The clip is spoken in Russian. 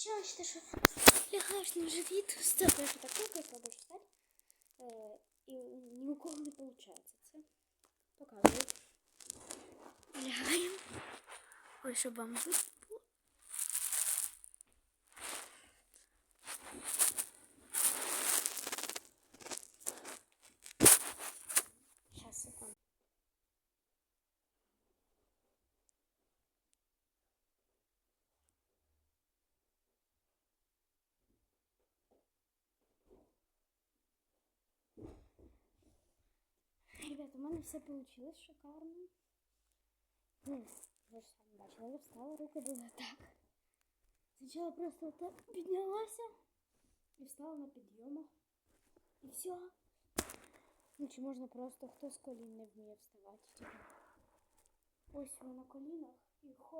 Сначала считай, что лягаешь на живіт, стопаєш так рукою, пробуєш встати. Е, і ні у кого не виходить це. Показую. Лягаємо. Ой, щоб вам мене все получилось шикарно. Ну, ви ж самі бачили, я встала, руки були так. Спочатку просто отак піднялася і встала на підйомах. І все. Ну, чи можна просто хто з колін не вміє вставати. Типу. Ось ви на колінах і хопа, і все.